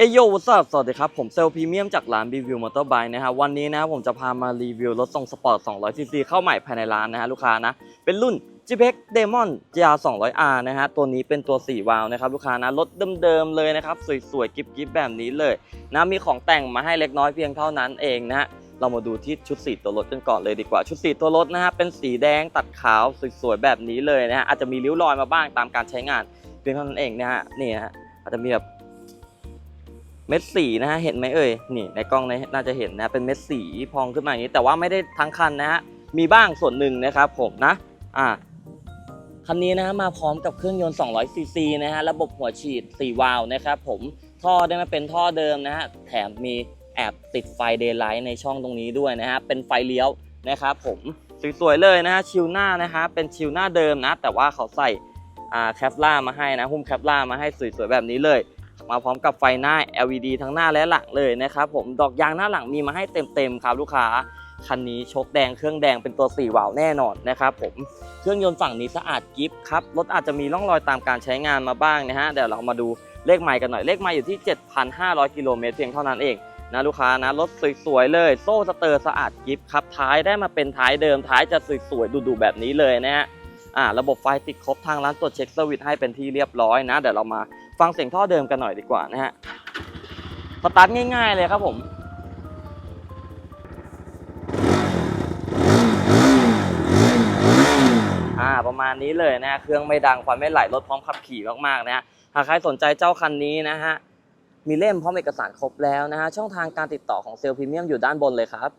เอโยวัสสวัสดีครับ ผมเซลพรีเมียมจากร้านรีวิวมอเตอร์ไบค์นะฮะวันนี้นะครับผมจะพามารีวิวรถทรงสปอร์ต 200 ซีซีเข้าใหม่ภายในร้านนะฮะลูกค้านะ เป็นรุ่น g p e x Demon GR 200R นะฮะตัวนี้เป็นตัว 4 วาล์วนะครับลูกค้านะ รถเดิมๆเลยนะครับ สวยๆกิ๊บๆแบบนี้เลยนะมีของแต่งมาให้เล็กน้อยเพียงเท่านั้นเองนะฮะเรามาดูที่ชุดสีตัวรถกันก่อนเลยดีกว่า ชุดสีตัวรถนะฮะเป็นสีแดงตัดขาวสวยๆแบบนี้เลยนะฮะอาจจะมีริ้วรอยมาบ้างตามการใช้งานเพียงเท่านั้นเองนะฮะนี่ฮะอาจจะมีแบบ เม็ดสีนะฮะเห็นไหมเอ่ยนี่ในกล้องนน่าจะเห็นนะเป็นเม็ดสีพองขึ้นมาอย่างนี้ แต่ว่าไม่ได้ทั้งคันนะฮะมีบ้างส่วนหนึ่งนะครับผมนะอ่าคันนี้นะฮะมาพร้อมกับเครื่องยนต์ 200 ซีซีนะฮะระบบหัวฉีด 4 วาล์วนะครับผมท่อได้มาเป็นท่อเดิมนะฮะแถมมีแอบติดไฟเดย์ไลท์ในช่องตรงนี้ด้วยนะฮะเป็นไฟเลี้ยวนะครับผมสวยๆเลยนะฮะชิลหน้านะฮะเป็นชิลหน้าเดิมนะ แต่ว่าเขาใส่อ่าแคปล่ามาให้นะหุ้มแคปล่ามาให้สวยๆแบบนี้เลย มาพร้อมกับไฟหน้า LED ทั้งหน้าและหลังเลยนะครับผมดอกยางหน้าหลังมีมาให้เต็มๆครับลูกค้าคันนี้ชกแดงเครื่องแดงเป็นตัว4วาล์วแน่นอนนะครับผมเครื่องยนต์ฝั่งนี้สะอาดกิฟครับรถอาจจะมีร่องรอยตามการใช้งานมาบ้างนะฮะเดี๋ยวเรามาดูเลขไมล์กันหน่อยเลขไมล์อยู่ที่ 7,500 กิโลเมตรเพียงเท่านั้นเองนะลูกค้านะรถสวยๆเลย โซ่สเตอร์สะอาดกิฟครับท้ายได้มาเป็นท้ายเดิมท้ายจะสวยๆดูๆแบบนี้เลยนะฮะ อ่าระบบไฟติดครบทางร้านตรวจเช็คเซอร์วิสให้เป็นที่เรียบร้อยนะ เดี๋ยวเรามาฟังเสียงท่อเดิมกันหน่อยดีกว่านะฮะสตาร์ทง่าย ๆเลยครับผมอ่าประมาณนี้เลยนะฮะเครื่องไม่ดังควันไม่ไหลรถพร้อมขับขี่มากๆนะฮะหากใครสนใจเจ้าคันนี้นะฮะมีเล่มพร้อมเอกสารครบแล้วนะฮะช่องทางการติดต่อของเซลล์พรีเมียมอยู่ด้านบนเลยครับ